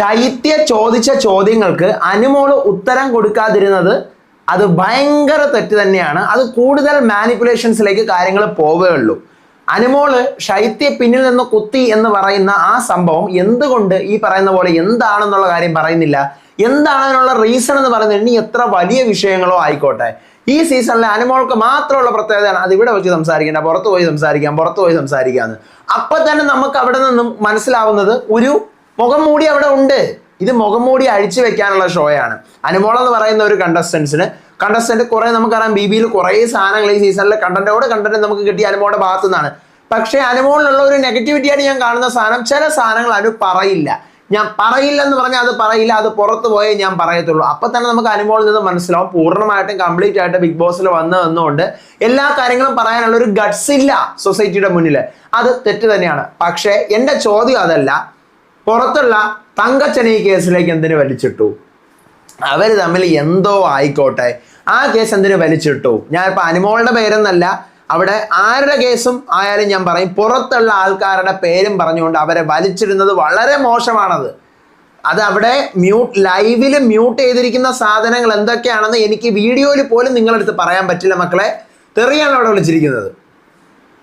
ശൈത്യ ചോദിച്ച ചോദ്യങ്ങൾക്ക് അനുമോൾ ഉത്തരം കൊടുക്കാതിരുന്നത് അത് ഭയങ്കര തെറ്റ് തന്നെയാണ്. അത് കൂടുതൽ മാനിപ്പുലേഷൻസിലേക്ക് കാര്യങ്ങൾ പോവുകയുള്ളൂ അനുമോൾ ശൈത്യ പിന്നിൽ നിന്ന് കുത്തി എന്ന് പറയുന്ന ആ സംഭവം എന്തുകൊണ്ട് ഈ പറയുന്ന പോലെ എന്താണെന്നുള്ള കാര്യം പറയുന്നില്ല? എന്താണ് അതിനുള്ള റീസൺ എന്ന് പറയുന്നത് ഇനി എത്ര വലിയ വിഷയങ്ങളോ ആയിക്കോട്ടെ. ഈ സീസണിലെ അനുമോൾക്ക് മാത്രമുള്ള പ്രത്യേകതയാണ് അത് ഇവിടെ വെച്ച് സംസാരിക്കേണ്ട പുറത്ത് പോയി സംസാരിക്കാം പുറത്ത് പോയി സംസാരിക്കാന്ന്. അപ്പൊ തന്നെ നമുക്ക് അവിടെ നിന്നും മനസ്സിലാവുന്നത് ഒരു മുഖം മൂടി അവിടെ ഉണ്ട്. ഇത് മുഖം മൂടി അഴിച്ചു വെക്കാനുള്ള ഷോയാണ്. അനുമോൾ എന്ന് പറയുന്ന ഒരു കണ്ടസ്റ്റൻസിന് കണ്ടസ്റ്റന്റ് കുറെ നമുക്കറിയാം ബി ബിയിൽ കുറേ സാധനങ്ങൾ ഈ സീസണിലെ കണ്ടന്റോട് കണ്ടന്റ് നമുക്ക് കിട്ടിയ അനുമോളുടെ ഭാഗത്തു നിന്നാണ് പക്ഷേ അനുമോളിലുള്ള ഒരു നെഗറ്റിവിറ്റിയാണ് ഞാൻ കാണുന്ന സാധനം. ചില സാധനങ്ങൾ അനു പറയില്ല. ഞാൻ പറയില്ലെന്ന് പറഞ്ഞാൽ അത് പറയില്ല അത് പുറത്ത് പോയേ ഞാൻ പറയത്തുള്ളൂ. അപ്പൊ തന്നെ നമുക്ക് അനുമോളിൽ നിന്ന് മനസ്സിലാവും പൂർണമായിട്ടും കംപ്ലീറ്റ് ആയിട്ട് ബിഗ് ബോസിൽ വന്ന് വന്നുകൊണ്ട് എല്ലാ കാര്യങ്ങളും പറയാനുള്ള ഒരു ഗട്സ് ഇല്ല സൊസൈറ്റിയുടെ മുന്നിൽ അത് തെറ്റ് തന്നെയാണ്. പക്ഷേ എന്റെ ചോദ്യം അതല്ല. പുറത്തുള്ള തങ്കച്ചനെ ഈ കേസിലേക്ക് എന്തിനു വലിച്ചിട്ടു? അവർ തമ്മിൽ എന്തോ ആയിക്കോട്ടെ. ആ കേസ് എന്തിനു വലിച്ചിട്ടു? ഞാൻ ഇപ്പൊ അനുമോളുടെ പേരെന്നല്ല അവിടെ ആരുടെ കേസും ആയാലും ഞാൻ പറയും പുറത്തുള്ള ആൾക്കാരുടെ പേരും പറഞ്ഞുകൊണ്ട് അവരെ വലിച്ചിരുന്നത് വളരെ മോശമാണത്. അത് അവിടെ മ്യൂട്ട് ലൈവിൽ മ്യൂട്ട് ചെയ്തിരിക്കുന്ന സാധനങ്ങൾ എന്തൊക്കെയാണെന്ന് എനിക്ക് വീഡിയോയിൽ പോലും നിങ്ങളടുത്ത് പറയാൻ പറ്റില്ല മക്കളെ. തെറിയാണ് അവിടെ വിളിച്ചിരിക്കുന്നത്.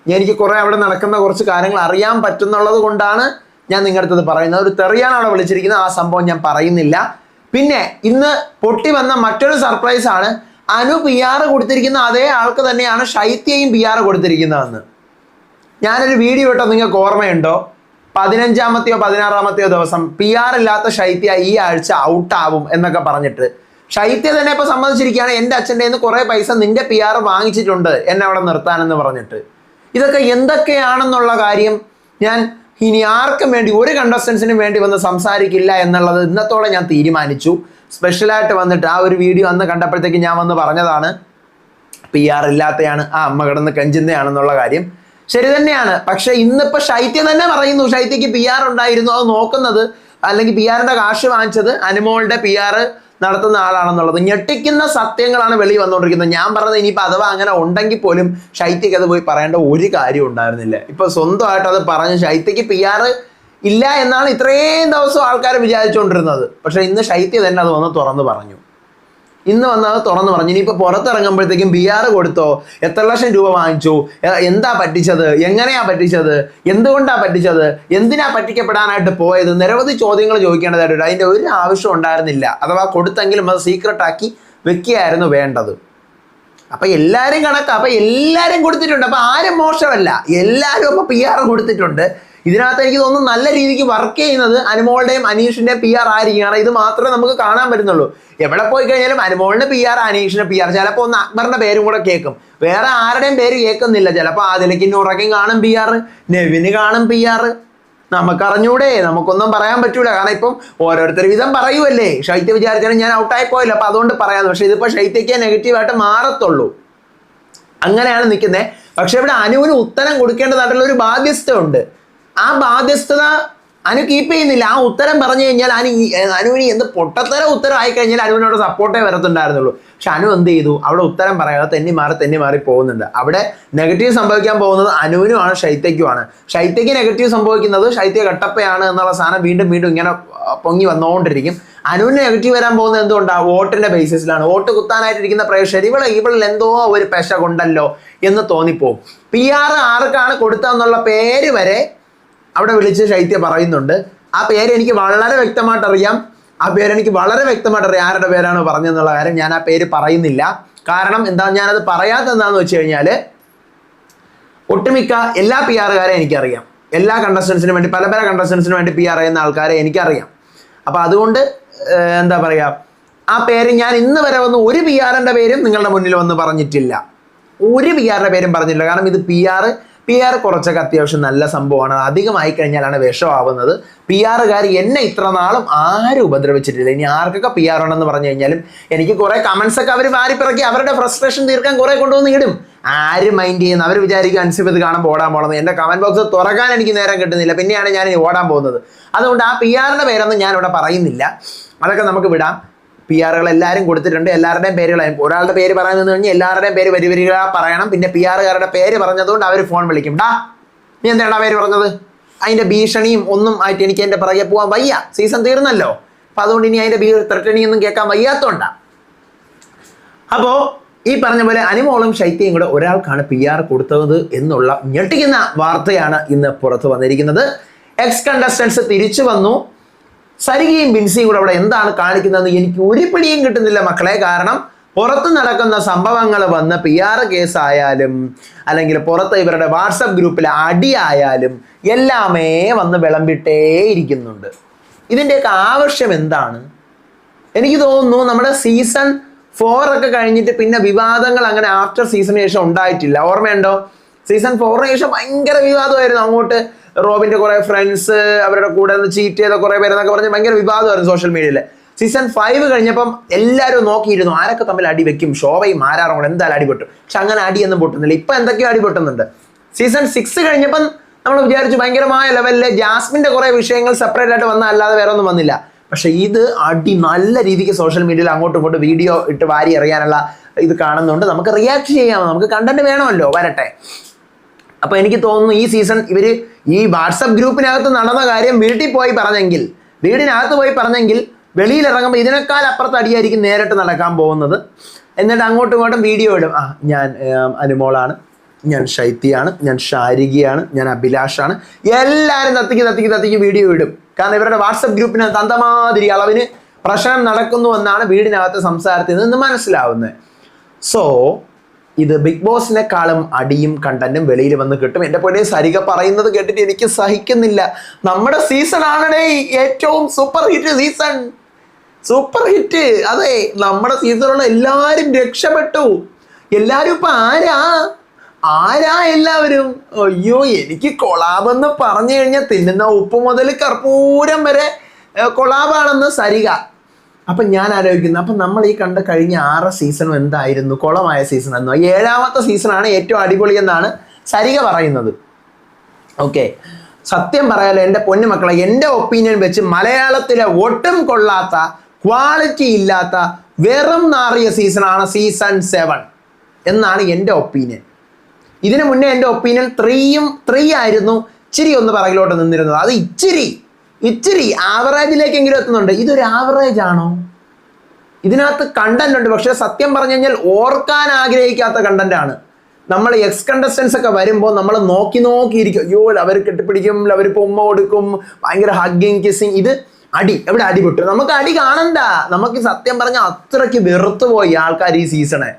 എനിക്ക് കുറെ അവിടെ നടക്കുന്ന കുറച്ച് കാര്യങ്ങൾ അറിയാൻ പറ്റുന്നുള്ളത് കൊണ്ടാണ് ഞാൻ നിങ്ങളുടെ അടുത്തത് പറയുന്നത്. ഒരു തെറിയാനാണ് വിളിച്ചിരിക്കുന്നത് ആ സംഭവം ഞാൻ പറയുന്നില്ല. പിന്നെ ഇന്ന് പൊട്ടി വന്ന മറ്റൊരു സർപ്രൈസ് ആണ്. അനു പി ആർ കൊടുത്തിരിക്കുന്ന അതേ ആൾക്ക് തന്നെയാണ് ശൈത്യയും പി ആർ കൊടുത്തിരിക്കുന്നതെന്ന്. ഞാനൊരു വീഡിയോ ഇട്ടോ നിങ്ങൾക്ക് ഓർമ്മയുണ്ടോ? പതിനഞ്ചാമത്തെയോ പതിനാറാമത്തെയോ ദിവസം പി ആർ ഇല്ലാത്ത ശൈത്യ ഈ ആഴ്ച ഔട്ടാവും എന്നൊക്കെ പറഞ്ഞിട്ട്. ശൈത്യ തന്നെ ഇപ്പൊ സമ്മതിച്ചിരിക്കുകയാണ്. എന്റെ അച്ഛന്റെ നിന്ന് കുറെ പൈസ നിന്റെ പി ആർ വാങ്ങിച്ചിട്ടുണ്ട്. എന്നെ അവിടെ നിർത്താനെന്ന് പറഞ്ഞിട്ട്. ഇതൊക്കെ എന്തൊക്കെയാണെന്നുള്ള കാര്യം ഞാൻ ഇനി ആർക്കും വേണ്ടി ഒരു കണ്ടസ്റ്റൻസിനും വേണ്ടി വന്ന് സംസാരിക്കില്ല എന്നുള്ളത് ഇന്നത്തോടെ ഞാൻ തീരുമാനിച്ചു. സ്പെഷ്യലായിട്ട് വന്നിട്ട് ആ ഒരു വീഡിയോ അന്ന് കണ്ടപ്പോഴത്തേക്ക് ഞാൻ വന്ന് പറഞ്ഞതാണ് പി ആർ ഇല്ലാത്തയാണ് ആ അമ്മ കിടന്ന് കഞ്ചിന്നയാണെന്നുള്ള കാര്യം. ശരി തന്നെയാണ്. പക്ഷെ ഇന്നിപ്പോ ശൈത്യം തന്നെ പറയുന്നു ശൈത്യക്ക് പി ആർ ഉണ്ടായിരുന്നു അത് നോക്കുന്നത്. അല്ലെങ്കിൽ പി ആറിന്റെ കാശ് വാങ്ങിച്ചത് അനുമോളുടെ പി ആർ നടത്തുന്ന ആളാണെന്നുള്ളത്. ഞെട്ടിക്കുന്ന സത്യങ്ങളാണ് വെളി വന്നുകൊണ്ടിരിക്കുന്നത്. ഞാൻ പറഞ്ഞത് ഇനിയിപ്പോൾ അഥവാ അങ്ങനെ ഉണ്ടെങ്കിൽ പോലും ശൈത്യക്ക് അത് പോയി പറയേണ്ട ഒരു കാര്യം ഉണ്ടായിരുന്നില്ല. ഇപ്പൊ സ്വന്തമായിട്ട് അത് പറഞ്ഞ് ശൈത്യക്ക് പി ആർ ഇല്ല എന്നാണ് ഇത്രയും ദിവസം ആൾക്കാർ വിചാരിച്ചുകൊണ്ടിരുന്നത്. പക്ഷെ ഇന്ന് ശൈത്യ തന്നെ അത് വന്ന് തുറന്ന് പറഞ്ഞു. ഇന്ന് വന്നാൽ അത് തുറന്നു പറഞ്ഞു. ഇനിയിപ്പോൾ പുറത്തിറങ്ങുമ്പോഴത്തേക്കും ബി ആർ കൊടുത്തോ? എത്ര ലക്ഷം രൂപ വാങ്ങിച്ചു? എന്താ പറ്റിച്ചത്? എങ്ങനെയാ പറ്റിച്ചത്? എന്തുകൊണ്ടാണ് പറ്റിച്ചത്? എന്തിനാ പറ്റിക്കപ്പെടാനായിട്ട് പോയത്? നിരവധി ചോദ്യങ്ങൾ ചോദിക്കേണ്ടതായിട്ടുണ്ട്. അതിന്റെ ഒരു ആവശ്യം ഉണ്ടായിരുന്നില്ല. അഥവാ കൊടുത്തെങ്കിലും അത് സീക്രട്ടാക്കി വെക്കുകയായിരുന്നു വേണ്ടത്. അപ്പൊ എല്ലാരും കണക്കാ. അപ്പൊ എല്ലാരും കൊടുത്തിട്ടുണ്ട്. അപ്പൊ ആരും മോശമല്ല. എല്ലാരും അപ്പൊ പി ആർ കൊടുത്തിട്ടുണ്ട്. ഇതിനകത്ത് എനിക്ക് തോന്നുന്നു നല്ല രീതിക്ക് വർക്ക് ചെയ്യുന്നത് അനുമോളുടെയും അനീഷിന്റെയും പി ആർ ആയിരിക്കും കാരണം ഇത് മാത്രമേ നമുക്ക് കാണാൻ പറ്റുന്നുള്ളൂ. എവിടെ പോയി കഴിഞ്ഞാലും അനുമോളിന്റെ പി ആർ അനീഷിന്റെ പി ആർ ചിലപ്പോൾ ഒന്ന് അക്ബറിന്റെ പേരും കൂടെ കേൾക്കും. വേറെ ആരുടെയും പേര് കേൾക്കുന്നില്ല. ചിലപ്പോൾ അതിലേക്ക് നുറക്കും കാണും പി ആർ നെവിന് കാണും പി ആർ നമുക്കറിഞ്ഞൂടെ. നമുക്കൊന്നും പറയാൻ പറ്റൂല. കാരണം ഇപ്പം ഓരോരുത്തർ വിധം പറയുമല്ലേ ശൈത്യ വിചാരിച്ചാലും ഞാൻ ഔട്ടായി പോയില്ല. അപ്പൊ അതുകൊണ്ട് പറയാന്ന് പക്ഷെ ഇതിപ്പോ ശൈത്യക്ക് നെഗറ്റീവായിട്ട് മാറത്തുള്ളൂ. അങ്ങനെയാണ് നിൽക്കുന്നത് പക്ഷെ ഇവിടെ അനുവിന് ഉത്തരം കൊടുക്കേണ്ടതായിട്ടുള്ള ഒരു ബാധ്യസ്ഥ ഉണ്ട് ആ ബാധ്യസ്ഥത അനു കീപ്പ് ചെയ്യുന്നില്ല. ആ ഉത്തരം പറഞ്ഞു കഴിഞ്ഞാൽ അനു അനുവിന് എന്ത് പൊട്ടത്തര ഉത്തരം ആയി കഴിഞ്ഞാൽ അനുവിനോട് സപ്പോർട്ടേ വരത്തുണ്ടായിരുന്നുള്ളൂ. പക്ഷെ അനു എന്ത് ചെയ്തു? അവിടെ ഉത്തരം പറയാതെ തെന്നി മാറി തെന്നി മാറി പോകുന്നുണ്ട്. അവിടെ നെഗറ്റീവ് സംഭവിക്കാൻ പോകുന്നത് അനുവിനുമാണ് ശൈത്യക്കുമാണ്. ശൈത്യക്ക് നെഗറ്റീവ് സംഭവിക്കുന്നത് ശൈത്യ കട്ടപ്പയാണ് എന്നുള്ള സാധനം വീണ്ടും വീണ്ടും ഇങ്ങനെ പൊങ്ങി വന്നുകൊണ്ടിരിക്കും. അനുവിന് നെഗറ്റീവ് വരാൻ പോകുന്നത് എന്തുകൊണ്ടാണ് വോട്ടിന്റെ ബേസിസിലാണ് വോട്ട് കുത്താനായിട്ടിരിക്കുന്ന പ്രേക്ഷകർ ഇവളെ ഇവളിൽ എന്തോ ഒരു പെശ കൊണ്ടല്ലോ എന്ന് തോന്നിപ്പോവും. പി ആർ ആർക്കാണ് കൊടുത്തതെന്നുള്ള പേര് വരെ അവിടെ വിളിച്ച് ശൈത്യ പറയുന്നുണ്ട്. ആ പേര് എനിക്ക് വളരെ വ്യക്തമായിട്ട് അറിയാം ആ പേര് എനിക്ക് വളരെ വ്യക്തമായിട്ട് അറിയാം ആരുടെ പേരാണ് പറഞ്ഞതെന്നുള്ള കാര്യം ഞാൻ ആ പേര് പറയുന്നില്ല. കാരണം എന്താ ഞാനത് പറയാത്ത എന്താണെന്ന് വെച്ച് കഴിഞ്ഞാൽ ഒട്ടുമിക്ക എല്ലാ പി ആറുകാരെ എനിക്കറിയാം. എല്ലാ കണ്ടസ്റ്റൻസിനും വേണ്ടി പല പല കണ്ടസ്റ്റൻസിനും വേണ്ടി പി ആർ ചെയ്യുന്ന ആൾക്കാരെ എനിക്കറിയാം. അപ്പോൾ അതുകൊണ്ട് എന്താ പറയുക ആ പേര് ഞാൻ ഇന്ന് വരെ വന്ന് ഒരു പി ആറിന്റെ പേരും നിങ്ങളുടെ മുന്നിൽ വന്ന് പറഞ്ഞിട്ടില്ല. ഒരു പി ആറിന്റെ പേരും പറഞ്ഞിട്ടില്ല. കാരണം ഇത് പി ആർ പി ആർ കുറച്ചൊക്കെ അത്യാവശ്യം നല്ല സംഭവമാണ്. അധികമായി കഴിഞ്ഞാലാണ് വിഷമാവുന്നത്. പി ആറുകാർ എന്നെ ഇത്ര നാളും ആരും ഉപദ്രവിച്ചിട്ടില്ല. ഇനി ആർക്കൊക്കെ പി ആർ ഉണ്ടെന്ന് പറഞ്ഞു കഴിഞ്ഞാലും എനിക്ക് കുറെ കമൻസ് ഒക്കെ അവർ വാരിപ്പിറക്കി അവരുടെ ഫ്രസ്ട്രേഷൻ തീർക്കാൻ കുറെ കൊണ്ടുവന്ന് ഇടും. ആര് മൈൻഡ് ചെയ്യുന്നു അവർ വിചാരിക്കും അൻസിഫ് ഇത് കാണാൻ ഓടാൻ പോകണമെന്ന് എന്റെ കമന്റ് ബോക്സ് തുറക്കാൻ എനിക്ക് നേരം കിട്ടുന്നില്ല. പിന്നെയാണ് ഞാൻ ഓടാൻ പോകുന്നത്. അതുകൊണ്ട് ആ പി ആറിന്റെ പേരൊന്നും ഞാൻ ഇവിടെ പറയുന്നില്ല. അതൊക്കെ നമുക്ക് വിടാം. പി ആറുകൾ എല്ലാവരും കൊടുത്തിട്ടുണ്ട്. എല്ലാവരുടെയും പേരുകൾ ഒരാളുടെ പേര് പറയുന്നത് കഴിഞ്ഞാൽ എല്ലാവരുടെയും പേര് വരി വരിക പറയണം. പിന്നെ പി ആറുകാരുടെ പേര് പറഞ്ഞതുകൊണ്ട് അവർ ഫോൺ വിളിക്കും. ഡാ നീ എന്താണ് പേര് പറഞ്ഞത്? അതിന്റെ ഭീഷണിയും ഒന്നും ആയിട്ട് എനിക്ക് എന്റെ പിറകെ പോകാൻ വയ്യ. സീസൺ തീർന്നല്ലോ. അപ്പം അതുകൊണ്ട് ഇനി അതിന്റെ ഭീ ത്രട്ടണി ഒന്നും കേൾക്കാൻ വയ്യാത്തതുകൊണ്ടാണ് അപ്പോൾ ഈ പറഞ്ഞ പോലെ അനിമോളും ശൈത്യയും കൂടെ ഒരാൾക്കാണ് പി ആർ കൊടുത്തത് എന്നുള്ള ഞെട്ടിക്കുന്ന വാർത്തയാണ് ഇന്ന് പുറത്തു വന്നിരിക്കുന്നത്. എക്സ് കണ്ടസ്റ്റൻസ് തിരിച്ചു വന്നു. സരികയും ബിൻസിയും കൂടെ അവിടെ എന്താണ് കാണിക്കുന്നതെന്ന് എനിക്ക് ഒരു പിടിയും കിട്ടുന്നില്ല മക്കളെ. കാരണം പുറത്ത് നടക്കുന്ന സംഭവങ്ങൾ വന്ന പി ആർ കേസായാലും അല്ലെങ്കിൽ പുറത്ത് ഇവരുടെ വാട്സപ്പ് ഗ്രൂപ്പിലെ അടിയായാലും എല്ലാമേ വന്ന് വിളമ്പിട്ടേ ഇരിക്കുന്നുണ്ട്. ഇതിന്റെയൊക്കെ ആവശ്യം എന്താണ്? എനിക്ക് തോന്നുന്നു നമ്മുടെ സീസൺ ഫോർ ഒക്കെ കഴിഞ്ഞിട്ട് പിന്നെ വിവാദങ്ങൾ അങ്ങനെ ആഫ്റ്റർ സീസണിന് ശേഷം ഉണ്ടായിട്ടില്ല. ഓർമ്മയുണ്ടോ? സീസൺ ഫോറിന് ശേഷം ഭയങ്കര വിവാദമായിരുന്നു അങ്ങോട്ട്. റോബിന്റെ കുറെ ഫ്രണ്ട്സ് അവരുടെ കൂടെ നിന്ന് ചീറ്റ് ചെയ്ത കുറെ പേരെന്നൊക്കെ പറഞ്ഞ് ഭയങ്കര വിവാദമായിരുന്നു സോഷ്യൽ മീഡിയയിൽ സീസൺ ഫൈവ് കഴിഞ്ഞപ്പം എല്ലാവരും നോക്കിയിരുന്നു ആരൊക്കെ തമ്മിൽ അടി വെക്കും ശോഭയും ആരാറും എന്തായാലും അടി പൊട്ടും പക്ഷെ അങ്ങനെ അടിയൊന്നും പൊട്ടുന്നില്ല. ഇപ്പൊ എന്തൊക്കെയോ അടി പൊട്ടുന്നുണ്ട് സീസൺ സിക്സ് കഴിഞ്ഞപ്പം നമ്മൾ വിചാരിച്ചു ഭയങ്കരമായ ലെവലിൽ ജാസ്മിന്റെ കുറെ വിഷയങ്ങൾ സെപ്പറേറ്റ് ആയിട്ട് വന്ന അല്ലാതെ വേറെ ഒന്നും വന്നില്ല. പക്ഷെ ഇത് അടി നല്ല രീതിക്ക് സോഷ്യൽ മീഡിയയിൽ അങ്ങോട്ടും ഇങ്ങോട്ടും വീഡിയോ ഇട്ട് വാരി എറിയാനുള്ള ഇത് കാണുന്നുണ്ട്. നമുക്ക് റിയാക്ട് ചെയ്യാം. നമുക്ക് കണ്ടന്റ് വേണമല്ലോ. വരട്ടെ. അപ്പൊ എനിക്ക് തോന്നുന്നു ഈ സീസൺ ഇവർ ഈ വാട്സപ്പ് ഗ്രൂപ്പിനകത്ത് നടന്ന കാര്യം വീട്ടിൽ പോയി പറഞ്ഞെങ്കിൽ വീടിനകത്ത് പോയി പറഞ്ഞെങ്കിൽ വെളിയിൽ ഇറങ്ങുമ്പോൾ ഇതിനേക്കാൾ അപ്പുറത്ത് അടിയായിരിക്കും നേരിട്ട് നടക്കാൻ പോകുന്നത്. എന്നിട്ട് അങ്ങോട്ടും ഇങ്ങോട്ടും വീഡിയോ ഇടും. ആ ഞാൻ അനുമോളാണ്. ഞാൻ ശൈത്യാണ് ഞാൻ ഷാരികയാണ് ഞാൻ അഭിലാഷാണ്. എല്ലാവരും തത്തിക്ക് തത്തിക്ക് തത്തിക്ക് വീഡിയോ ഇടും. കാരണം ഇവരുടെ വാട്സപ്പ് ഗ്രൂപ്പിന് തന്തമാതിരി അളവിന് പ്രശ്നം നടക്കുന്നു എന്നാണ് വീടിനകത്ത് സംസാരത്തിൽ നിന്ന് മനസ്സിലാവുന്നത്. സോ ഇത് ബിഗ് ബോസിനെക്കാളും അടിയും കണ്ടന്റും വെളിയിൽ വന്ന് കിട്ടും. എന്റെ പൊന്നെ സരിക പറയുന്നത് കേട്ടിട്ട് എനിക്ക് സഹിക്കുന്നില്ല. നമ്മുടെ സീസൺ ആണേ ഏറ്റവും super hit season super hit അതെ നമ്മുടെ സീസണുള്ള എല്ലാവരും രക്ഷപ്പെട്ടു. എല്ലാരും ഇപ്പൊ ആരാ? ആരാ എല്ലാവരും? അയ്യോ എനിക്ക് കൊളാബെന്ന് പറഞ്ഞു കഴിഞ്ഞാൽ തിന്നുന്ന ഉപ്പ് മുതൽ കർപ്പൂരം വരെ കൊളാബാണെന്ന് സരിക അപ്പൊ ഞാൻ ആലോചിക്കുന്നു. അപ്പൊ നമ്മൾ ഈ കണ്ട കഴിഞ്ഞ ആറ് സീസണും എന്തായിരുന്നു? കുളമായ സീസൺ എന്നോ ഏഴാമത്തെ സീസണാണ് ഏറ്റവും അടിപൊളി എന്നാണ് സരിക പറയുന്നത്. ഓക്കെ സത്യം പറയാലോ എന്റെ പൊന്നുമക്കളെ എന്റെ ഒപ്പീനിയൻ വെച്ച് മലയാളത്തിലെ ഒട്ടും കൊള്ളാത്ത ക്വാളിറ്റി ഇല്ലാത്ത വെറും നാറിയ സീസണാണ് സീസൺ സെവൻ എന്നാണ് എന്റെ ഒപ്പീനിയൻ ഇതിനു മുന്നേ എന്റെ ഒപ്പീനിയൻ ത്രീയും ത്രീ ആയിരുന്നു. ഇച്ചിരി ഒന്ന് പറകിലോട്ട് നിന്നിരുന്നത്. അത് ഇച്ചിരി ഇച്ചിരി ആവറേജിലേക്കെങ്കിലും എത്തുന്നുണ്ട്. ഇതൊരു ആവറേജ് ആണോ? ഇതിനകത്ത് കണ്ടന്റ് ഉണ്ട്. പക്ഷേ സത്യം പറഞ്ഞു കഴിഞ്ഞാൽ ഓർക്കാൻ ആഗ്രഹിക്കാത്ത കണ്ടന്റ് ആണ്. നമ്മൾ എക്സ് കണ്ടസ്റ്റൻസ് ഒക്കെ വരുമ്പോൾ നമ്മൾ നോക്കി നോക്കിയിരിക്കും. അയ്യോ അവർ കെട്ടിപ്പിടിക്കും അവരിപ്പോൾ ഉമ്മ കൊടുക്കും ഭയങ്കര ഹഗ്ഗിങ് കിസിങ് ഇത് അടി. എവിടെ അടി വിട്ടു നമുക്ക് അടി കാണണ്ട. നമുക്ക് സത്യം പറഞ്ഞാൽ അത്രയ്ക്ക് വെറുത്തുപോയി ആൾക്കാർ ഈ സീസണെ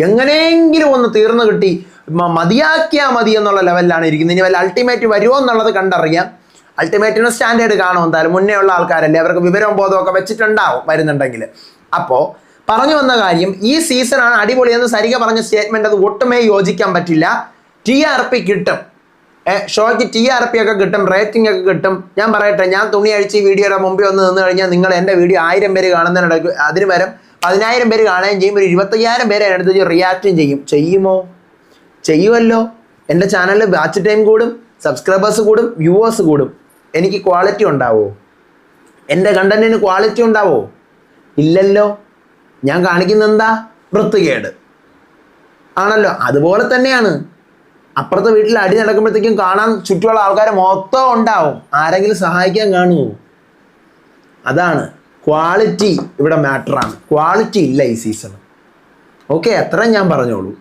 എങ്ങനെയെങ്കിലും ഒന്ന് തീർന്നു കിട്ടി. മതിയാക്കിയാൽ മതിയാക്കിയാ മതി എന്നുള്ള ലെവലിലാണ് ഇരിക്കുന്നത്. ഇനി വല്ല അൾട്ടിമേറ്റ് വരുമോ എന്നുള്ളത് കണ്ടറിയാം. അൾട്ടിമേറ്റിന് സ്റ്റാൻഡേർഡ് കാണും. എന്തായാലും മുന്നേ ഉള്ള ആൾക്കാരല്ലേ? അവർക്ക് വിവരവും ബോധമൊക്കെ വെച്ചിട്ടുണ്ടാവും വരുന്നുണ്ടെങ്കിൽ. അപ്പോൾ പറഞ്ഞു വന്ന കാര്യം ഈ സീസണാണ് അടിപൊളി എന്ന് സരിക പറഞ്ഞ സ്റ്റേറ്റ്മെന്റ് അത് ഒട്ടുമേ യോജിക്കാൻ പറ്റില്ല. ടി ആർ പി കിട്ടും. ഷോയ്ക്ക് ടി ആർ പി ഒക്കെ കിട്ടും റേറ്റിംഗ് ഒക്കെ കിട്ടും. ഞാൻ പറയട്ടെ ഞാൻ തുണി അഴിച്ച് വീഡിയോയുടെ മുമ്പിൽ ഒന്ന് നിന്ന് കഴിഞ്ഞാൽ നിങ്ങൾ എന്റെ വീഡിയോ ആയിരം പേര് കാണുന്നതിനിടയ്ക്ക് അതിന് വരും പതിനായിരം പേര് കാണുകയും ചെയ്യും. ഒരു ഇരുപത്തയ്യായിരം പേര് അതിനടുത്ത് റിയാക്റ്റും ചെയ്യും. ചെയ്യുമോ? ചെയ്യുമല്ലോ. എന്റെ ചാനലിൽ വാച്ച് ടൈം കൂടും സബ്സ്ക്രൈബേഴ്സ് കൂടും വ്യൂവേഴ്സ് കൂടും. എനിക്ക് ക്വാളിറ്റി ഉണ്ടാവോ? എന്റെ കണ്ടന്റിന് ക്വാളിറ്റി ഉണ്ടാവോ? ഇല്ലല്ലോ. ഞാൻ കാണിക്കുന്ന എന്താ? വൃത്തികേട്. ആണല്ലോ. അതുപോലെ തന്നെയാണ്. അപ്പുറത്തെ വീട്ടിൽ അടി നടക്കുമ്പോഴത്തേക്കും കാണാൻ ചുറ്റുമുള്ള ആൾക്കാർ മൊത്തം ഉണ്ടാവും. ആരെങ്കിലും സഹായിക്കാൻ കാണുമോ? അതാണ്. ക്വാളിറ്റി ഇവിടെ മാറ്ററാണ് ക്വാളിറ്റി ഇല്ല ഈ സീസൺ ഓക്കെ അത്രയും ഞാൻ പറഞ്ഞോളൂ.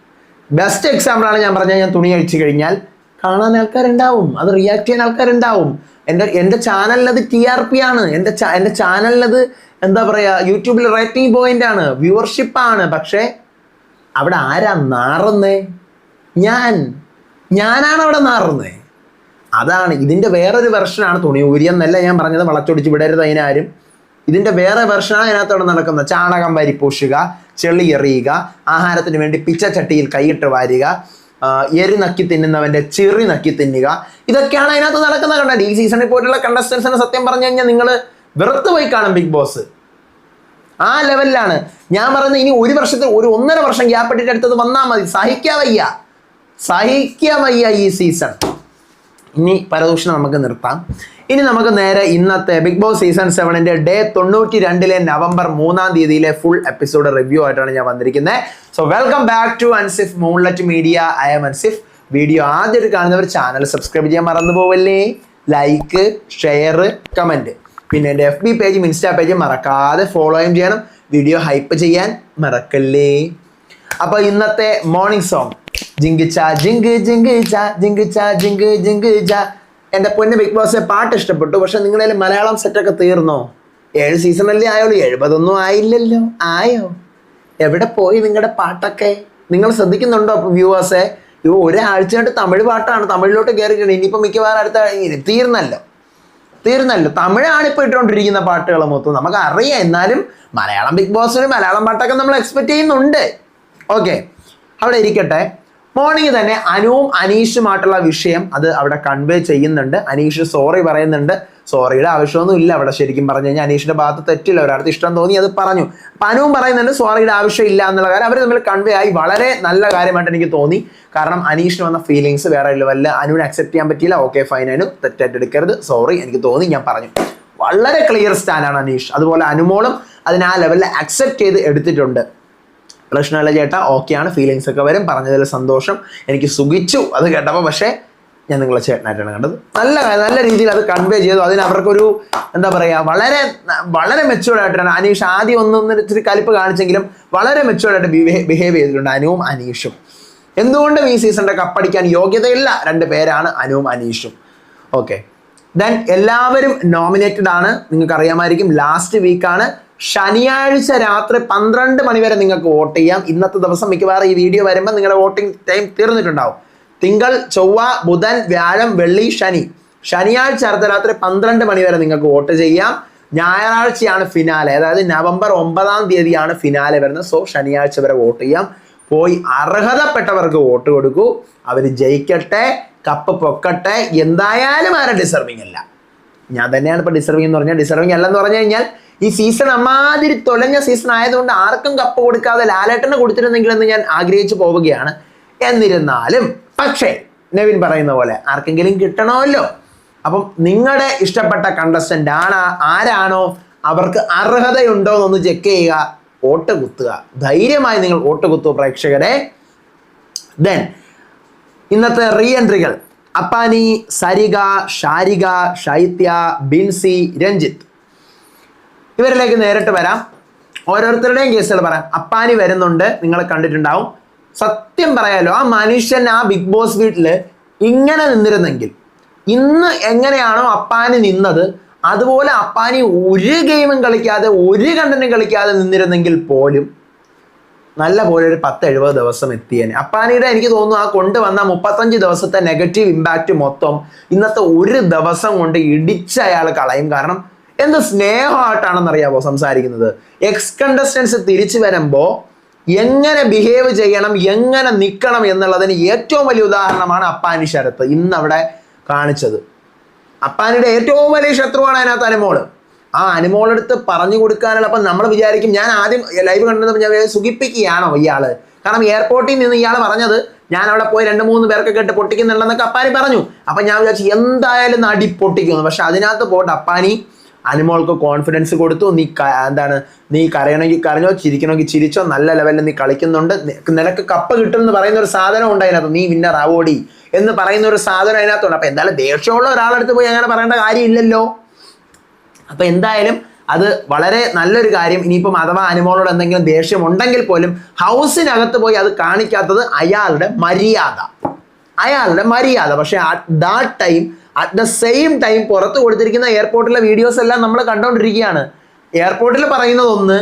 ബെസ്റ്റ് എക്സാമ്പിളാണ് ഞാൻ പറഞ്ഞാൽ ഞാൻ തുണി അഴിച്ചു കഴിഞ്ഞാൽ കാണാൻ ആൾക്കാരുണ്ടാവും. അത് റിയാക്ട് ചെയ്യാൻ ആൾക്കാരുണ്ടാവും. എന്റെ എന്റെ ചാനലിനത് ടി ആർ പി ആണ്. എന്റെ എന്റെ ചാനലിനത് എന്താ പറയുക യൂട്യൂബിൽ റേറ്റിംഗ് പോയിന്റ് ആണ്. വ്യൂവർഷിപ്പ് ആണ്. പക്ഷേ അവിടെ ആരാ നാറുന്നേ? ഞാൻ. ഞാനാണ് അവിടെ നാറുന്നേ. അതാണ്. ഇതിന്റെ വേറൊരു വെർഷനാണ് തുണി ഊരിയെന്നല്ല ഞാൻ പറഞ്ഞത്. വളച്ചൊടിച്ച് വിടരുത് അതിനാരും ഇതിന്റെ വേറെ വെർഷനാണ് അതിനകത്തോടെ നടക്കുന്നത്. ചാണകം വരി പൂശുക ചെളി എറിയുക ആഹാരത്തിന് വേണ്ടി പിച്ചച്ചട്ടിയിൽ കൈയിട്ട് വാരുക എരി നക്കി തിന്നുന്നവന്റെ ചെറി നക്കി തിന്നുക. ഇതൊക്കെയാണ് അതിനകത്ത് നടക്കുന്ന കണ്ടത് ഈ സീസണിൽ പോയിട്ടുള്ള കണ്ടസ്റ്റൻസിനെ സത്യം പറഞ്ഞു കഴിഞ്ഞാൽ നിങ്ങൾ വെറുത്ത് പോയി കാണും ബിഗ് ബോസ് ആ ലെവലിലാണ് ഞാൻ പറയുന്നത് ഇനി ഒരു വർഷത്തിൽ ഒരു ഒന്നര വർഷം ഗ്യാപ്പ് ഇട്ടിട്ട് അടുത്തത് വന്നാൽ മതി. സഹിക്കാൻ വയ്യ. സഹിക്കാൻ വയ്യ ഈ സീസൺ ഇനി പരദൂഷണം നമുക്ക് നിർത്താം. ഇനി നമുക്ക് നേരെ ഇന്നത്തെ ബിഗ് ബോസ് സീസൺ സെവനിന്റെ ഡേ തൊണ്ണൂറ്റി രണ്ടിലെ നവംബർ മൂന്നാം തീയതിയിലെ ഫുൾ എപ്പിസോഡ് റിവ്യൂ ആയിട്ടാണ് ഞാൻ വന്നിരിക്കുന്നത് so welcome back to Ansif moonlit media I am Ansif video ആദ്യമായിട്ട് കാണുന്നവർ ചാനൽ സബ്സ്ക്രൈബ് ചെയ്യാൻ മറന്നു പോവല്ലേ? ലൈക്ക് ഷെയർ കമന്റ് പിന്നെ എന്റെ എഫ് ബി പേജും ഇൻസ്റ്റാ പേജും മറക്കാതെ ഫോളോയും ചെയ്യണം. വീഡിയോ ഹൈപ്പ് ചെയ്യാൻ മറക്കല്ലേ? അപ്പോൾ ഇന്നത്തെ മോർണിംഗ് സോങ് ജിങ്ക് ജിങ്ക് ജിങ്ക് ജിങ്കിച്ച ജിങ്ക് ജിങ്ക് ച എന്റെ പൊന്ന് ബിഗ് ബോസ് പാട്ട് ഇഷ്ടപ്പെട്ടു. പക്ഷെ നിങ്ങളുടെ മലയാളം സെറ്റൊക്കെ തീർന്നോ? ഏഴ് സീസണല്ലേ ആയോളൂ എഴുപതൊന്നും ആയില്ലല്ലോ. ആയോ? എവിടെ പോയി നിങ്ങളുടെ പാട്ടൊക്കെ? നിങ്ങൾ ശ്രദ്ധിക്കുന്നുണ്ടോ വ്യൂവേഴ്സെ ഇവ ഒരാഴ്ചയായിട്ട് തമിഴ് പാട്ടാണ്. തമിഴിലോട്ട് കയറിയിട്ടുണ്ട് ഇനിയിപ്പോൾ മിക്കവാറും അടുത്ത തീർന്നല്ലോ. തീർന്നല്ലോ. തമിഴാണ് ഇപ്പോൾ ഇട്ടുകൊണ്ടിരിക്കുന്ന പാട്ടുകൾ മൊത്തം. നമുക്ക് അറിയാം എന്നാലും മലയാളം ബിഗ് ബോസിന് മലയാളം പാട്ടൊക്കെ നമ്മൾ എക്സ്പെക്ട് ചെയ്യുന്നുണ്ട്. ഓക്കെ അവിടെ ഇരിക്കട്ടെ. മോർണിംഗ് തന്നെ അനുവും അനീഷുമായിട്ടുള്ള വിഷയം അത് അവിടെ കൺവേ ചെയ്യുന്നുണ്ട്. അനീഷ് സോറി പറയുന്നുണ്ട്. സോറിയുടെ ആവശ്യമൊന്നും ഇല്ല അവിടെ ശരിക്കും പറഞ്ഞു കഴിഞ്ഞാൽ. അനീഷിന്റെ ഭാഗത്ത് തെറ്റില്ല. ഒരാൾക്ക് ഇഷ്ടം തോന്നി അത് പറഞ്ഞു. അപ്പൊ അനുവും പറയുന്നുണ്ട് സോറിയുടെ ആവശ്യം ഇല്ല എന്നുള്ള കാര്യം അവർ തമ്മിൽ കൺവേ ആയി. വളരെ നല്ല കാര്യമായിട്ട് എനിക്ക് തോന്നി. കാരണം അനീഷിന് വന്ന ഫീലിങ്സ് വേറെ ലെവലിൽ അനുവിനെ അക്സെപ്റ്റ് ചെയ്യാൻ പറ്റിയില്ല. ഓക്കെ ഫൈൻ അനു തെറ്റായിട്ട് എടുക്കരുത് സോറി എനിക്ക് തോന്നി ഞാൻ പറഞ്ഞു. വളരെ ക്ലിയർ സ്റ്റാൻഡാണ് അനീഷ്. അതുപോലെ അനുമോളും അതിന് ആ ലെവലിൽ അക്സെപ്റ്റ് ചെയ്ത് എടുത്തിട്ടുണ്ട്. പ്രശ്നമല്ല ചേട്ടാ. ഓക്കെയാണ് ഫീലിങ്സ് ഒക്കെ വരും. പറഞ്ഞതിൽ സന്തോഷം. എനിക്ക് സുഖിച്ചു. അത് കേട്ടപ്പോൾ പക്ഷേ ഞാൻ നിങ്ങളെ ചേട്ടനായിട്ടാണ് കണ്ടത്. നല്ല നല്ല രീതിയിൽ അത് കൺവേ ചെയ്തു. അതിന് അവർക്കൊരു എന്താ പറയുക വളരെ വളരെ മെച്ചുവേർഡായിട്ടാണ് അനീഷ് ആദ്യം ഒന്നൊന്നും ഇച്ചിരി കലിപ്പ് കാണിച്ചെങ്കിലും വളരെ മെച്ചുവേർഡായിട്ട് ബിഹേവ് ചെയ്തിട്ടുണ്ട് അനുവും അനീഷും. എന്തുകൊണ്ടും ഈ സീസണിന്റെ കപ്പടിക്കാൻ യോഗ്യതയില്ല. രണ്ട് പേരാണ് അനുവും അനീഷും. ഓക്കെ ദെൻ എല്ലാവരും നോമിനേറ്റഡ് ആണ്. നിങ്ങൾക്ക് അറിയാമായിരിക്കും ലാസ്റ്റ് വീക്കാണ് ശനിയാഴ്ച രാത്രി പന്ത്രണ്ട് മണി വരെ നിങ്ങൾക്ക് വോട്ട് ചെയ്യാം. ഇന്നത്തെ ദിവസം മിക്കവാറും ഈ വീഡിയോ വരുമ്പോൾ നിങ്ങളുടെ വോട്ടിംഗ് ടൈം തീർന്നിട്ടുണ്ടാവും. തിങ്കൾ ചൊവ്വ ബുധൻ വ്യാഴം വെള്ളി ശനി. ശനിയാഴ്ച അർദ്ധരാത്രി പന്ത്രണ്ട് മണി വരെ നിങ്ങൾക്ക് വോട്ട് ചെയ്യാം. ഞായറാഴ്ചയാണ് ഫിനാലെ അതായത് നവംബർ ഒമ്പതാം തീയതിയാണ് ഫിനാലെ വരുന്നത്. സോ ശനിയാഴ്ച വരെ വോട്ട് ചെയ്യാം. പോയി അർഹതപ്പെട്ടവർക്ക് വോട്ട് കൊടുക്കൂ. അവർ ജയിക്കട്ടെ കപ്പ് പൊക്കട്ടെ. എന്തായാലും ആരും ഡിസർവിങ് അല്ല. ഞാൻ തന്നെയാണ് ഇപ്പൊ ഡിസർവിങ് എന്ന് പറഞ്ഞാൽ ഡിസർവിങ് അല്ലെന്ന് പറഞ്ഞു കഴിഞ്ഞാൽ ഈ സീസൺ അമാതിരി തൊലഞ്ഞ സീസൺ ആയതുകൊണ്ട് ആർക്കും കപ്പ് കൊടുക്കാതെ ലാലേട്ടന് കൊടുത്തിരുന്നെങ്കിലെന്ന് ഞാൻ ആഗ്രഹിച്ചു പോവുകയാണ്. എന്നിരുന്നാലും പക്ഷേ നവീൻ പറയുന്ന പോലെ ആർക്കെങ്കിലും കിട്ടണമല്ലോ. അപ്പം നിങ്ങളുടെ ഇഷ്ടപ്പെട്ട കണ്ടസ്റ്റന്റ് ആണ് ആരാണോ അവർക്ക് അർഹതയുണ്ടോ എന്നൊന്ന് ചെക്ക് ചെയ്യുക വോട്ട് കുത്തുക. ധൈര്യമായി നിങ്ങൾ വോട്ട് കുത്തുക പ്രേക്ഷകരെ. ദെൻ ഇന്നത്തെ റീ എൻട്രികൾ അപ്പാനി സരിക ഷാരിക ഷൈത്യ ബിൻസി രഞ്ജിത്ത്. ഇവരിലേക്ക് നേരിട്ട് വരാം. ഓരോരുത്തരുടെയും കേസുകൾ പറയാം. അപ്പാനി വരുന്നുണ്ട് നിങ്ങൾ കണ്ടിട്ടുണ്ടാവും. സത്യം പറയാലോ ആ മനുഷ്യൻ ആ ബിഗ് ബോസ് വീട്ടിൽ ഇങ്ങനെ നിന്നിരുന്നെങ്കിൽ ഇന്ന് എങ്ങനെയാണോ അപ്പാനി നിന്നത് അതുപോലെ അപ്പാനി ഒരു ഗെയിമും കളിക്കാതെ ഒരു കണ്ടനും കളിക്കാതെ നിന്നിരുന്നെങ്കിൽ പോലും നല്ല പോലെ ഒരു പത്ത് എഴുപത് ദിവസം എത്തിയേനെ. അപ്പാനിയുടെ എനിക്ക് തോന്നുന്നു ആ കൊണ്ടുവന്ന മുപ്പത്തഞ്ച് ദിവസത്തെ നെഗറ്റീവ് ഇമ്പാക്റ്റ് മൊത്തം ഇന്നത്തെ ഒരു ദിവസം കൊണ്ട് ഇടിച്ച് അയാൾ കളയും. കാരണം എന്ത് സ്നേഹമായിട്ടാണെന്നറിയാമോ സംസാരിക്കുന്നത്? എക്സ് കണ്ടസ്റ്റൻസ് തിരിച്ചു വരുമ്പോൾ എങ്ങനെ ബിഹേവ് ചെയ്യണം എങ്ങനെ നിൽക്കണം എന്നുള്ളതിന് ഏറ്റവും വലിയ ഉദാഹരണമാണ് അപ്പാനി ശരത്ത് ഇന്ന് അവിടെ കാണിച്ചത്. അപ്പാനിയുടെ ഏറ്റവും വലിയ ശത്രുവാണ് അതിനകത്ത് അനുമോൾ. ആ അനുമോളെടുത്ത് പറഞ്ഞു കൊടുക്കാനുള്ള അപ്പം നമ്മൾ വിചാരിക്കും ഞാൻ ആദ്യം ലൈവ് കണ്ടത് ഞാൻ സുഖിപ്പിക്കുകയാണോ ഇയാൾ? കാരണം എയർപോർട്ടിൽ നിന്ന് ഇയാൾ പറഞ്ഞത് ഞാൻ അവിടെ പോയി രണ്ട് മൂന്ന് പേർക്ക് കേട്ട് പൊട്ടിക്കുന്നുണ്ടെന്നൊക്കെ അപ്പാനി പറഞ്ഞു. അപ്പം ഞാൻ വിചാരിച്ചു എന്തായാലും നടി പൊട്ടിക്കുന്നു. പക്ഷെ അതിനകത്ത് പോയിട്ട് അപ്പാനി അനുമോൾക്ക് കോൺഫിഡൻസ് കൊടുത്തു. നീ എന്താണ് നീ കരയണമെങ്കിൽ കരഞ്ഞോ ചിരിക്കണമെങ്കിൽ ചിരിച്ചോ നല്ല ലെവലിൽ നീ കളിക്കുന്നുണ്ട്. നിനക്ക് കപ്പ് കിട്ടും എന്ന് പറയുന്ന ഒരു സാധനം ഉണ്ട് അതിനകത്ത്. നീ വിന്നർ ആവോടി എന്ന് പറയുന്ന ഒരു സാധനം അതിനകത്തുണ്ട്. അപ്പൊ എന്തായാലും ദേഷ്യമുള്ള ഒരാളെടുത്ത് പോയി അങ്ങനെ പറയേണ്ട കാര്യമില്ലല്ലോ. അപ്പൊ എന്തായാലും അത് വളരെ നല്ലൊരു കാര്യം. ഇനിയിപ്പം അഥവാ അനുമോളോട് എന്തെങ്കിലും ദേഷ്യം ഉണ്ടെങ്കിൽ പോലും ഹൗസിനകത്ത് പോയി അത് കാണിക്കാത്തത് അയാളുടെ മര്യാദ. അയാളുടെ മര്യാദ. പക്ഷെ at that time at the same time പുറത്ത് കൊടുത്തിരിക്കുന്ന എയർപോർട്ടിലെ വീഡിയോസ് എല്ലാം നമ്മൾ കണ്ടുകൊണ്ടിരിക്കുകയാണ് എയർപോർട്ടിൽ പറയുന്നത് ഒന്ന്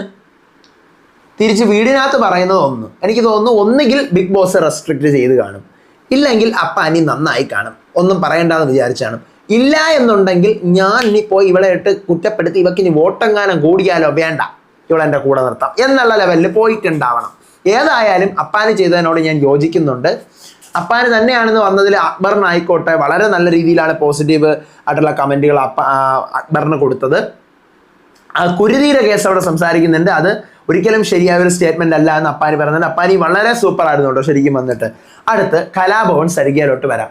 തിരിച്ച് വീടിനകത്ത് പറയുന്നത് ഒന്ന് എനിക്ക് തോന്നുന്നു ഒന്നുകിൽ ബിഗ് ബോസ് റെസ്ട്രിക്റ്റ് ചെയ്ത് കാണും. ഇല്ലെങ്കിൽ അപ്പ അനി നന്നായി കാണും. ഒന്നും പറയണ്ടെന്ന് വിചാരിച്ചാണ് ഇല്ല എന്നുണ്ടെങ്കിൽ ഞാൻ ഇനി പോയി ഇവളെ ഇട്ട് കുറ്റപ്പെടുത്തി ഇവക്ക് ഇനി വോട്ടെങ്ങാനും കൂടിയാലോ? വേണ്ട. ഇവളെന്റെ കൂടെ നിർത്താം. എന്നുള്ള ലെവലിൽ പോയിട്ടുണ്ടാവണം. ഏതായാലും അപ്പാനി ചെയ്തതിനോട് ഞാൻ യോജിക്കുന്നുണ്ട്. അപ്പാന് തന്നെയാണെന്ന് വന്നതിൽ അക്ബറിനായിക്കോട്ടെ വളരെ നല്ല രീതിയിലാണ് പോസിറ്റീവ് ആയിട്ടുള്ള കമന്റുകൾ അപ്പ അക്ബറിന് കൊടുത്തത്. കുരുതീര കേസ് അവിടെ സംസാരിക്കുന്നുണ്ട്. അത് ഒരിക്കലും ശരിയായ ഒരു സ്റ്റേറ്റ്മെന്റ് അല്ല എന്ന് അപ്പാനി പറഞ്ഞത് അപ്പാനി വളരെ സൂപ്പർ ആയിരുന്നു കേട്ടോ ശരിക്കും വന്നിട്ട്. അടുത്ത് കലാഭവൻ സരികയിലോട്ട് വരാം.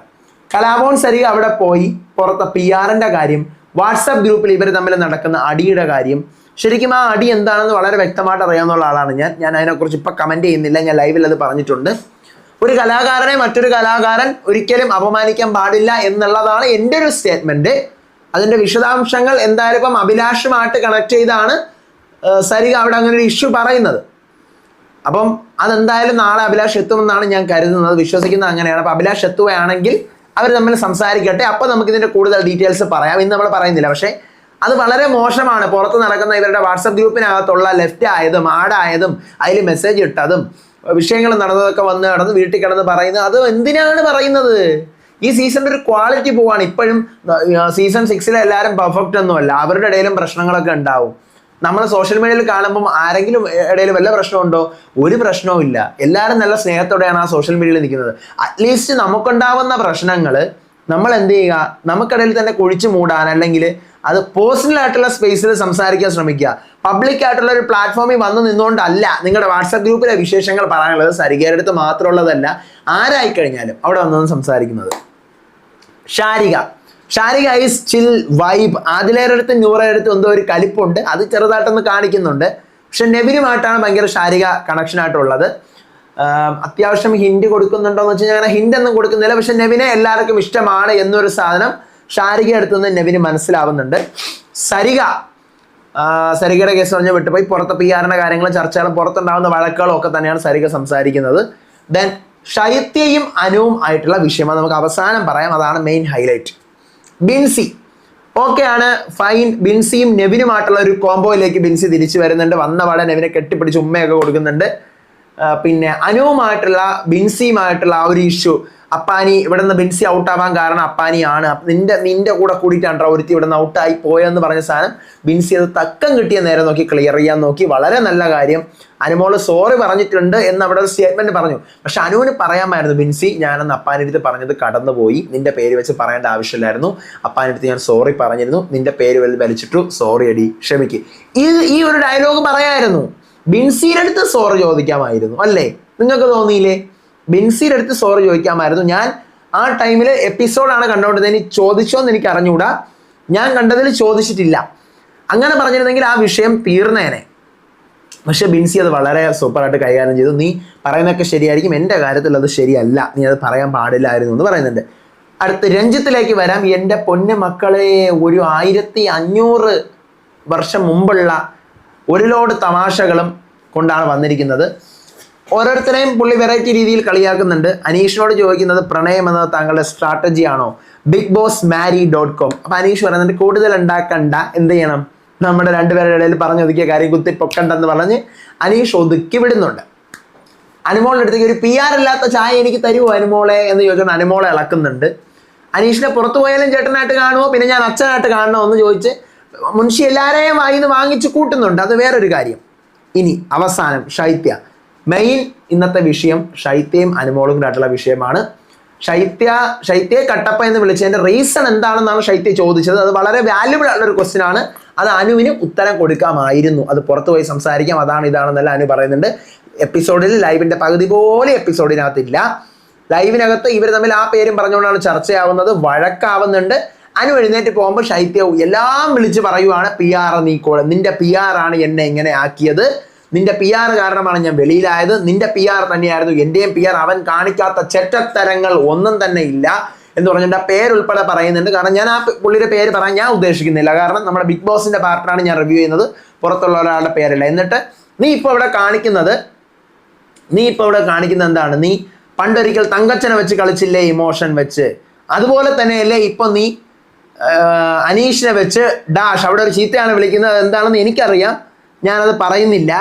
കലാഭവൻ സരിക അവിടെ പോയി പുറത്തെ പി ആറിന്റെ കാര്യം വാട്സാപ്പ് ഗ്രൂപ്പിൽ ഇവർ തമ്മിൽ നടക്കുന്ന അടിയുടെ കാര്യം. ശരിക്കും ആ അടി എന്താണെന്ന് വളരെ വ്യക്തമായിട്ട് അറിയാവുന്ന ആളാണ് ഞാൻ. ഞാൻ അതിനെക്കുറിച്ച് ഇപ്പം കമന്റ് ചെയ്യുന്നില്ല. ഞാൻ ലൈവിൽ അത് പറഞ്ഞിട്ടുണ്ട്. ഒരു കലാകാരനെ മറ്റൊരു കലാകാരൻ ഒരിക്കലും അപമാനിക്കാൻ പാടില്ല എന്നുള്ളതാണ് എന്റെ ഒരു സ്റ്റേറ്റ്മെന്റ് അതിന്റെ വിശദാംശങ്ങൾ എന്തായാലും ഇപ്പം അഭിലാഷുമായിട്ട് കണക്ട് ചെയ്താണ് സരിക അവിടെ അങ്ങനെ ഒരു ഇഷ്യൂ പറയുന്നത്. അപ്പം അതെന്തായാലും നാളെ അഭിലാഷ് എത്തുമെന്നാണ് ഞാൻ കരുതുന്നത്. വിശ്വസിക്കുന്നത് അങ്ങനെയാണ്. അപ്പം അഭിലാഷ് എത്തുകയാണെങ്കിൽ അവർ തമ്മിൽ സംസാരിക്കട്ടെ. അപ്പം നമുക്ക് ഇതിന്റെ കൂടുതൽ ഡീറ്റെയിൽസ് പറയാം. ഇന്ന് നമ്മൾ പറയുന്നില്ല. പക്ഷേ അത് വളരെ മോശമാണ്. പുറത്ത് നടക്കുന്ന ഇവരുടെ വാട്സപ്പ് ഗ്രൂപ്പിനകത്തുള്ള ലെഫ്റ്റ് ആയതും ആഡായതും അതിൽ മെസ്സേജ് ഇട്ടതും വിഷയങ്ങൾ നടന്നതൊക്കെ വന്ന് നടന്ന് വീട്ടിൽ കിടന്ന് പറയുന്നത് അത് എന്തിനാണ് പറയുന്നത്? ഈ സീസണിന്റെ ഒരു ക്വാളിറ്റി പോവാണ്. ഇപ്പോഴും സീസൺ സിക്സിലെ എല്ലാവരും പെർഫെക്റ്റ് ഒന്നുമല്ല അവരുടെ ഇടയിലും പ്രശ്നങ്ങളൊക്കെ ഉണ്ടാവും. നമ്മൾ സോഷ്യൽ മീഡിയയിൽ കാണുമ്പം ആരെങ്കിലും ഇടയിൽ വല്ല പ്രശ്നമുണ്ടോ ഒരു പ്രശ്നവും ഇല്ല. എല്ലാവരും നല്ല സ്നേഹത്തോടെയാണ് ആ സോഷ്യൽ മീഡിയയിൽ നിൽക്കുന്നത്. അറ്റ്ലീസ്റ്റ് നമുക്കുണ്ടാവുന്ന പ്രശ്നങ്ങൾ നമ്മൾ എന്ത് ചെയ്യുക? നമുക്കിടയിൽ തന്നെ കുഴിച്ചു മൂടാൻ അല്ലെങ്കിൽ അത് പേഴ്സണൽ ആയിട്ടുള്ള സ്പേസിൽ സംസാരിക്കാൻ ശ്രമിക്കുക. പബ്ലിക് ആയിട്ടുള്ള ഒരു പ്ലാറ്റ്ഫോമിൽ വന്നു നിന്നുകൊണ്ടല്ല നിങ്ങളുടെ വാട്സാപ്പ് ഗ്രൂപ്പിലെ വിശേഷങ്ങൾ പറയാനുള്ളത്. സരികയുടെ അടുത്ത് മാത്രമുള്ളതല്ല ആരായി കഴിഞ്ഞാലും അവിടെ വന്നു സംസാരിക്കുന്നത്. Sharika. Sharika ice chill vibe അതിലേറെടുത്ത് നൂറേടുത്ത് എന്തോ ഒരു കലിപ്പുണ്ട്. അത് ചെറുതായിട്ടൊന്ന് കാണിക്കുന്നുണ്ട്. പക്ഷെ നെവിനുമായിട്ടാണ് ഭയങ്കര ഷാരിക കണക്ഷൻ ആയിട്ടുള്ളത്. അത്യാവശ്യം ഹിന്റ് കൊടുക്കുന്നുണ്ടോ എന്ന് വെച്ച് കഴിഞ്ഞാൽ ഹിന്റ് ഒന്നും കൊടുക്കുന്നില്ല. പക്ഷെ നെവിനെ എല്ലാവർക്കും ഇഷ്ടമാണ് എന്നൊരു സാധനം ഷാരിക അടുത്ത് നിന്ന് നെവിന് മനസ്സിലാവുന്നുണ്ട്. സരിക സരികയുടെ കേസ് പറഞ്ഞ് വിട്ടുപോയി. പുറത്ത് പി ആറിന്റെ കാര്യങ്ങളും ചർച്ചകളും പുറത്തുണ്ടാകുന്ന വഴക്കുകളും ഒക്കെ തന്നെയാണ് സരിക സംസാരിക്കുന്നത്. ദെൻ ഷൈത്യയും അനുവും ആയിട്ടുള്ള വിഷയമാണ് നമുക്ക് അവസാനം പറയാം. അതാണ് മെയിൻ ഹൈലൈറ്റ് ബിൻസി ഓക്കെയാണ് ഫൈൻ ബിൻസിയും നെവിനുമായിട്ടുള്ള ഒരു കോംബോയിലേക്ക് ബിൻസി തിരിച്ചു വരുന്നുണ്ട്. വന്ന പാടെ നെവിനെ കെട്ടിപ്പിടിച്ച് ഉമ്മയൊക്കെ കൊടുക്കുന്നുണ്ട്. പിന്നെ അനുവുമായിട്ടുള്ള ബിൻസിയുമായിട്ടുള്ള ആ ഒരു ഇഷ്യൂ അപ്പാനി ഇവിടെ നിന്ന് ബിൻസി ഔട്ടാവാൻ കാരണം അപ്പാനിയാണ്. അപ്പ നിന്റെ നിന്റെ കൂടെ കൂടിയിട്ടാണ് ഒരുത്തി ഇവിടെ നിന്ന് ഔട്ടായി പോയെന്ന് പറഞ്ഞ സാധനം. ബിൻസി അത് തക്കം കിട്ടിയ നേരം നോക്കി ക്ലിയർ ചെയ്യാൻ നോക്കി. വളരെ നല്ല കാര്യം. അനുമോൾ സോറി പറഞ്ഞിട്ടുണ്ട് എന്ന് അവിടെ ഒരു സ്റ്റേറ്റ്മെന്റ് പറഞ്ഞു. പക്ഷെ അനുവിന് പറയാമായിരുന്നു ബിൻസി ഞാനെന്ന് അപ്പാനടുത്ത് പറഞ്ഞത് കടന്നുപോയി. നിന്റെ പേര് വെച്ച് പറയേണ്ട ആവശ്യമില്ലായിരുന്നു. അപ്പാനടുത്ത് ഞാൻ സോറി പറഞ്ഞിരുന്നു. നിന്റെ പേര് വലി വലിച്ചിട്ടു. സോറി അടി ക്ഷമിക്ക്. ഈ ഈ ഒരു ഡയലോഗ് പറയായിരുന്നു. ബിൻസിയുടെ അടുത്ത് സോറി ചോദിക്കാമായിരുന്നു അല്ലേ? നിങ്ങൾക്ക് തോന്നിയില്ലേ? ബിൻസിയുടെ അടുത്ത് സോറി ചോദിക്കാമായിരുന്നു. ഞാൻ ആ ടൈമിൽ എപ്പിസോഡാണ് കണ്ടുകൊണ്ടത് ഇനി ചോദിച്ചോ എന്ന് എനിക്ക് അറിഞ്ഞുകൂടാ ഞാൻ കണ്ടതിൽ ചോദിച്ചിട്ടില്ല. അങ്ങനെ പറഞ്ഞിരുന്നെങ്കിൽ ആ വിഷയം തീർന്നേനെ. പക്ഷെ ബിൻസി അത് വളരെ സൂപ്പറായിട്ട് കൈകാര്യം ചെയ്തു. നീ പറയുന്നതൊക്കെ ശരിയായിരിക്കും. എന്റെ കാര്യത്തിൽ അത് ശരിയല്ല. നീ അത് പറയാൻ പാടില്ലായിരുന്നു എന്ന് പറയുന്നുണ്ട്. അടുത്ത് രഞ്ജിത്തിലേക്ക് വരാം. എന്റെ പൊന്നു മക്കളെ ഒരു ആയിരത്തി അഞ്ഞൂറ് വർഷം മുമ്പുള്ള ഒരു ലോഡ് തമാശകളും കൊണ്ടാണ് വന്നിരിക്കുന്നത്. ഓരോരുത്തരെയും പുള്ളി വെറൈറ്റി രീതിയിൽ കളിയാക്കുന്നുണ്ട്. അനീഷിനോട് ചോദിക്കുന്നത് പ്രണയം എന്നത് താങ്കളുടെ സ്ട്രാറ്റജി ആണോ? ബിഗ് ബോസ് മാരി ഡോട്ട് കോം അപ്പൊ അനീഷ് പറയുന്നുണ്ട് കൂടുതൽ ഉണ്ടാക്കണ്ട. എന്ത് ചെയ്യണം? നമ്മുടെ രണ്ടുപേരുടെ ഇടയിൽ പറഞ്ഞു ഒതുക്കിയ കാര്യം കുത്തി പൊക്കണ്ടെന്ന് പറഞ്ഞ് അനീഷ് ഒതുക്കി വിടുന്നുണ്ട്. അനുമോളുടെ അടുത്തേക്ക് ഒരു പി ആർ ഇല്ലാത്ത ചായ എനിക്ക് തരുമോ അനുമോളെ എന്ന് ചോദിച്ചുകൊണ്ട് അനുമോളെ ഇളക്കുന്നുണ്ട്. അനീഷിനെ പുറത്തു പോയാലും ചേട്ടനായിട്ട് കാണുമോ പിന്നെ ഞാൻ അച്ഛനായിട്ട് കാണണോ എന്ന് ചോദിച്ച് മുൻഷി എല്ലാവരെയും വായിന്ന് വാങ്ങിച്ച് കൂട്ടുന്നുണ്ട്. അത് വേറൊരു കാര്യം. ഇനി അവസാനം ശൈത്യ. മെയിൻ ഇന്നത്തെ വിഷയം ശൈത്യയും അനുമോളും ആയിട്ടുള്ള വിഷയമാണ്. ശൈത്യ ശൈത്യയെ കട്ടപ്പ എന്ന് വിളിച്ചതിന്റെ റീസൺ എന്താണെന്നാണ് ശൈത്യ ചോദിച്ചത്. അത് വളരെ വാല്യുബിൾ ആയിട്ടുള്ള ഒരു ക്വസ്റ്റ്യൻ ആണ്. അത് അനുവിന് ഉത്തരം കൊടുക്കാമായിരുന്നു. അത് പുറത്തു പോയി സംസാരിക്കാം. അതാണ് ഇതാണെന്നല്ല അനു പറയുന്നുണ്ട്. എപ്പിസോഡിൽ ലൈവിന്റെ പകുതി പോലെ എപ്പിസോഡിനകത്തില്ല ലൈവിനകത്ത് ഇവർ തമ്മിൽ ആ പേരും പറഞ്ഞുകൊണ്ടാണ് ചർച്ചയാവുന്നത്. വഴക്കാവുന്നുണ്ട്. അനു എഴുന്നേറ്റ് പോകുമ്പോൾ ശൈത്യവും എല്ലാം വിളിച്ച് പറയുവാണ് പി ആർ നീക്കോളെ നിന്റെ പി ആർ ആണ് എന്നെ ഇങ്ങനെ ആക്കിയത്. നിന്റെ പി ആർ കാരണമാണ് ഞാൻ വെളിയിലായത്. നിന്റെ പി ആർ തന്നെയായിരുന്നു. എന്റെയും പി ആർ അവൻ കാണിക്കാത്ത ചെറ്റത്തരങ്ങൾ ഒന്നും തന്നെ ഇല്ല എന്ന് പറഞ്ഞിട്ട് ആ പേരുൾപ്പെടെ പറയുന്നുണ്ട്. കാരണം ഞാൻ ആ പുള്ളിയുടെ പേര് പറയാൻ ഞാൻ ഉദ്ദേശിക്കുന്നില്ല. കാരണം നമ്മുടെ ബിഗ് ബോസിന്റെ പാർട്ടാണ് ഞാൻ റിവ്യൂ ചെയ്യുന്നത്. പുറത്തുള്ള ഒരാളുടെ പേരല്ല. എന്നിട്ട് നീ ഇപ്പോൾ ഇവിടെ കാണിക്കുന്നത് നീ ഇപ്പോൾ ഇവിടെ കാണിക്കുന്നത് എന്താണ്? നീ പണ്ടൊരിക്കൽ തങ്കച്ചനെ വെച്ച് കളിച്ചില്ലേ ഇമോഷൻ വെച്ച്? അതുപോലെ തന്നെയല്ലേ ഇപ്പൊ നീ അനീഷിനെ വെച്ച് ഡാഷ് അവിടെ ഒരു ചീത്തയാണ് വിളിക്കുന്നത്. എന്താണെന്ന് എനിക്കറിയാം. ഞാനത് പറയുന്നില്ല.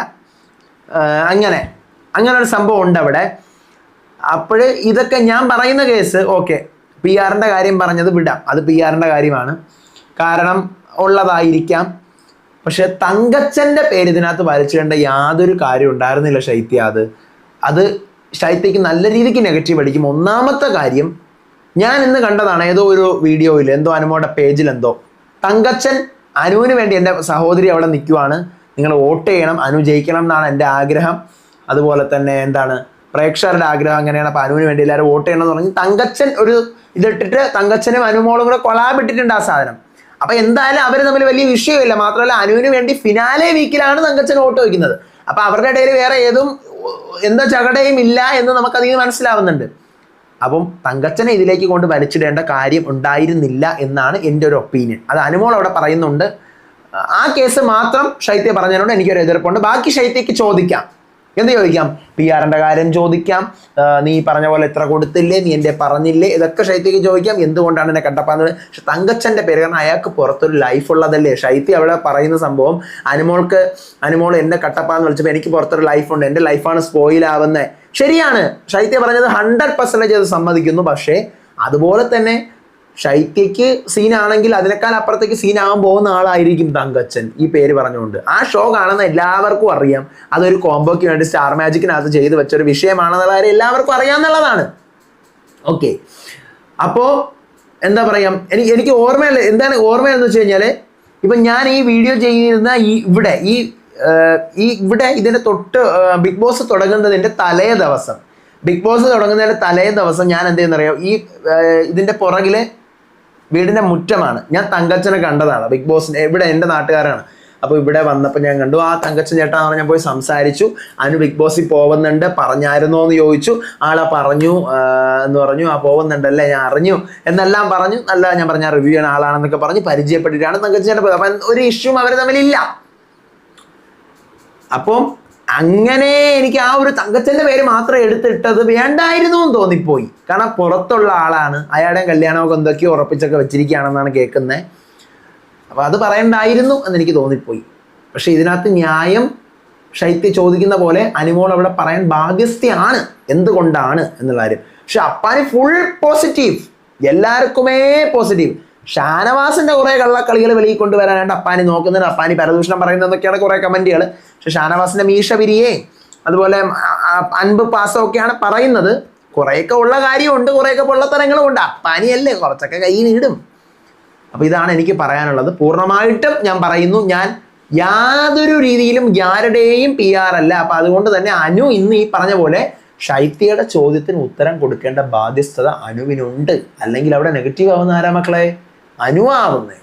അങ്ങനെ. അങ്ങനെ ഒരു സംഭവം ഉണ്ട് അവിടെ അപ്പോൾ ഇതൊക്കെ ഞാൻ പറയുന്ന കേസ് ഓക്കെ പി ആറിന്റെ കാര്യം പറഞ്ഞത് വിടാം. അത് പി ആറിന്റെ കാര്യമാണ്. കാരണം ഉള്ളതായിരിക്കാം. പക്ഷെ തങ്കച്ചന്റെ പേര് ഇതിനകത്ത് വരച്ചിടേണ്ട യാതൊരു കാര്യം ഉണ്ടായിരുന്നില്ല ശൈത്യ അത്. അത് ശൈത്യക്ക് നല്ല രീതിക്ക് നെഗറ്റീവ് അടിക്കും. ഒന്നാമത്തെ കാര്യം ഞാൻ ഇന്ന് കണ്ടതാണ് ഏതോ ഒരു വീഡിയോയിൽ എന്തോ അനുമോടെ പേജിൽ എന്തോ തങ്കച്ചൻ അനുവിന് വേണ്ടി എന്റെ സഹോദരി അവിടെ നിൽക്കുവാണ്. നിങ്ങൾ വോട്ട് ചെയ്യണം അനു ജയിക്കണം എന്നാണ് എന്റെ ആഗ്രഹം. അതുപോലെ തന്നെ എന്താണ് പ്രേക്ഷകരുടെ ആഗ്രഹം അങ്ങനെയാണ്. അപ്പൊ അനുവിന് വേണ്ടി എല്ലാവരും വോട്ട് ചെയ്യണം തുടങ്ങി തങ്കച്ചൻ ഒരു ഇതിട്ടിട്ട് തങ്കച്ചനും അനുമോളും കൂടെ കൊളാബിട്ടിട്ടുണ്ട് ആ സാധനം. അപ്പൊ എന്തായാലും അവർ തമ്മിൽ വലിയ വിഷയമില്ല. മാത്രമല്ല അനുവിന് വേണ്ടി ഫിനാലെ വീക്കിലാണ് തങ്കച്ചൻ വോട്ട് വയ്ക്കുന്നത്. അപ്പൊ അവരുടെ ഇടയിൽ വേറെ ഏതും എന്താ ചകടയും ഇല്ല എന്ന് നമുക്ക് നിന്ന് മനസ്സിലാവുന്നുണ്ട്. അപ്പം തങ്കച്ചനെ ഇതിലേക്ക് കൊണ്ട് വലിച്ചിടേണ്ട കാര്യം ഉണ്ടായിരുന്നില്ല എന്നാണ് എന്റെ ഒരു ഒപ്പീനിയൻ അത് അനുമോൾ അവിടെ പറയുന്നുണ്ട്. ആ കേസ് മാത്രം ശൈത്യ പറഞ്ഞതിനോട് എനിക്കൊരു എതിർപ്പുണ്ട്. ബാക്കി ശൈത്യക്ക് ചോദിക്കാം. എന്ത് ചോദിക്കാം? പി ആറിന്റെ കാര്യം ചോദിക്കാം. നീ പറഞ്ഞ പോലെ എത്ര കൊടുത്തില്ലേ? നീ എന്റെ പറഞ്ഞില്ലേ? ഇതൊക്കെ ശൈത്യക്ക് ചോദിക്കാം. എന്തുകൊണ്ടാണ് എന്നെ കണ്ടപ്പാന്ന് പക്ഷെ തങ്കച്ചന്റെ പേര് കാരണം അയാൾക്ക് പുറത്തൊരു ലൈഫ് ഉള്ളതല്ലേ? ശൈത്യ അവിടെ പറയുന്ന സംഭവം അനുമോൾക്ക് അനുമോൾ എന്നെ കട്ടപ്പാന്ന് വിളിച്ചപ്പോൾ എനിക്ക് പുറത്തൊരു ലൈഫ് ഉണ്ട്. എന്റെ ലൈഫാണ് സ്പോയിൽ ആവുന്നത് ശരിയാണ്. ശൈത്യ പറഞ്ഞത് ഹൺഡ്രഡ് പെർസെന്റേജ് അത് സമ്മതിക്കുന്നു. പക്ഷേ അതുപോലെ തന്നെ ശൈത്യക്ക് സീനാണെങ്കിൽ അതിനേക്കാൾ അപ്പുറത്തേക്ക് സീനാകാൻ പോകുന്ന ആളായിരിക്കും തങ്കച്ചൻ ഈ പേര് പറഞ്ഞുകൊണ്ട്. ആ ഷോ കാണുന്ന എല്ലാവർക്കും അറിയാം. അതൊരു കോംബോയ്ക്ക് വേണ്ടി സ്റ്റാർ മാജിക്കിനകത്ത് ചെയ്തു വെച്ച ഒരു വിഷയമാണെന്നുള്ള കാര്യം എല്ലാവർക്കും അറിയാമെന്നുള്ളതാണ്. ഓക്കെ അപ്പോ എന്താ പറയാം? എനിക്ക് എനിക്ക് ഓർമ്മയില്ല. എന്താണ് ഓർമ്മയെന്ന് വെച്ച് കഴിഞ്ഞാൽ ഇപ്പം ഞാൻ ഈ വീഡിയോ ചെയ്യുന്ന ഈ ഇവിടെ ഈ ഈ ഇവിടെ ഇതിന്റെ തൊട്ട് ബിഗ് ബോസ് തുടങ്ങുന്നതിന്റെ തലേ ദിവസം. ബിഗ് ബോസ് തുടങ്ങുന്നതിന്റെ തലേ ദിവസം ഞാൻ എന്ത് ചെയ്യുന്നറിയാം? ഈ ഇതിന്റെ പുറകിൽ വീടിന്റെ മുറ്റമാണ്. ഞാൻ തങ്കച്ചനെ കണ്ടതാണ്. ബിഗ് ബോസിന് ഇവിടെ എന്റെ നാട്ടുകാരാണ്. അപ്പോൾ ഇവിടെ വന്നപ്പോൾ ഞാൻ കണ്ടു ആ തങ്കച്ചൻ ചേട്ടാ എന്ന് ഞാൻ പോയി സംസാരിച്ചു. അതിന് ബിഗ് ബോസിൽ പോകുന്നുണ്ട്. പറഞ്ഞായിരുന്നോ എന്ന് ചോദിച്ചു. ആളെ പറഞ്ഞു എന്ന് പറഞ്ഞു. ആ പോകുന്നുണ്ടല്ലേ ഞാൻ അറിഞ്ഞു. എന്നെല്ലാം പറഞ്ഞു. നല്ല ഞാൻ പറഞ്ഞ റിവ്യൂ ആണ് ആളാണെന്നൊക്കെ പറഞ്ഞ് പരിചയപ്പെട്ടിട്ടാണ് തങ്കച്ചൻ ചേട്ടൻ പോയത്. അപ്പം ഒരു ഇഷ്യൂം അവർ തമ്മിലില്ല. അപ്പം അങ്ങനെ എനിക്ക് ആ ഒരു തങ്കച്ചന്റെ പേര് മാത്രം എടുത്തിട്ടത് വേണ്ടായിരുന്നു എന്ന് തോന്നിപ്പോയി. കാരണം പുറത്തുള്ള ആളാണ്. അയാളുടെ കല്യാണമൊക്കെ എന്തൊക്കെയോ ഉറപ്പിച്ചൊക്കെ വെച്ചിരിക്കുകയാണെന്നാണ് കേൾക്കുന്നത് അപ്പോൾ അത് പറയണ്ടായിരുന്നു എന്ന് എനിക്ക് തോന്നിപ്പോയി. പക്ഷെ ഇതിനകത്ത് ന്യായം ശൈത്യ ചോദിക്കുന്ന പോലെ അനുമോൾ അവിടെ പറയാൻ ബാധ്യസ്ഥയാണ്. എന്തുകൊണ്ടാണ് എന്നുള്ള കാര്യം. പക്ഷെ അപ്പാന് ഫുൾ പോസിറ്റീവ് എല്ലാവർക്കുമേ പോസിറ്റീവ് ഷാനവാസിന്റെ കുറെ കള്ളക്കളികൾ വെളിയിൽ കൊണ്ടുവരാനായിട്ട് അപ്പാനി നോക്കുന്നുണ്ട്. അപ്പാനി പരദൂഷണം പറയുന്നതൊക്കെയാണ് കുറെ കമന്റുകൾ പക്ഷെ ഷാനവാസിന്റെ മീശ പിരിയേ അതുപോലെ അൻപ് പാസം ഒക്കെയാണ് പറയുന്നത്. കുറേയൊക്കെ ഉള്ള കാര്യമുണ്ട് കുറേയൊക്കെ പൊള്ളത്തരങ്ങളും ഉണ്ട് അപ്പാനിയല്ലേ കുറച്ചൊക്കെ കൈ നീടും അപ്പൊ ഇതാണ് എനിക്ക് പറയാനുള്ളത്. പൂർണമായിട്ടും ഞാൻ പറയുന്നു ഞാൻ യാതൊരു രീതിയിലും ആരുടെയും പി ആർ അല്ല. അപ്പൊ അതുകൊണ്ട് തന്നെ അനു ഇന്ന് ഈ പറഞ്ഞ പോലെ ശൈത്യയുടെ ചോദ്യത്തിന് ഉത്തരം കൊടുക്കേണ്ട ബാധ്യസ്ഥത അനുവിനുണ്ട്. അല്ലെങ്കിൽ അവിടെ നെഗറ്റീവ് ആവുന്ന ആരാ മക്കളെ? അനുവാവുന്നേ.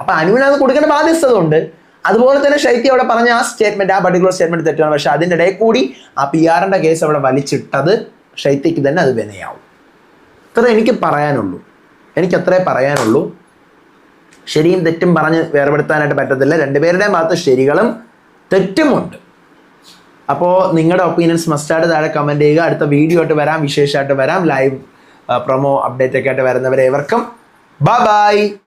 അപ്പൊ അനുവിനത് കൊടുക്കേണ്ട ബാധ്യസ്ഥത ഉണ്ട് അതുപോലെ തന്നെ ശൈത്യ അവിടെ പറഞ്ഞ ആ സ്റ്റേറ്റ്മെന്റ് ആ പർട്ടിക്കുലർ സ്റ്റേറ്റ്മെന്റ് തെറ്റാണ്. പക്ഷെ അതിന്റെ ഇടയിൽ കൂടി ആ പി ആറിന്റെ കേസ് അവിടെ വലിച്ചിട്ടത് ശൈത്യക്ക് തന്നെ അത് വിനയാവും. ഇത്ര എനിക്ക് പറയാനുള്ളൂ. എനിക്ക് അത്രേ പറയാനുള്ളൂ. ശരിയും തെറ്റും പറഞ്ഞ് വേർപെടുത്താനായിട്ട് പറ്റത്തില്ല. രണ്ടുപേരുടെയും ഭാഗത്ത് ശരികളും തെറ്റുമുണ്ട്. അപ്പോൾ നിങ്ങളുടെ ഒപ്പീനിയൻസ് മസ്റ്റായിട്ട് താഴെ കമന്റ് ചെയ്യുക. അടുത്ത വീഡിയോ ആയിട്ട് വരാം. വിശേഷമായിട്ട് വരാം. ലൈവ് പ്രൊമോ അപ്ഡേറ്റ് ഒക്കെ ആയിട്ട് വരുന്നവരെ ഏവർക്കും ബൈ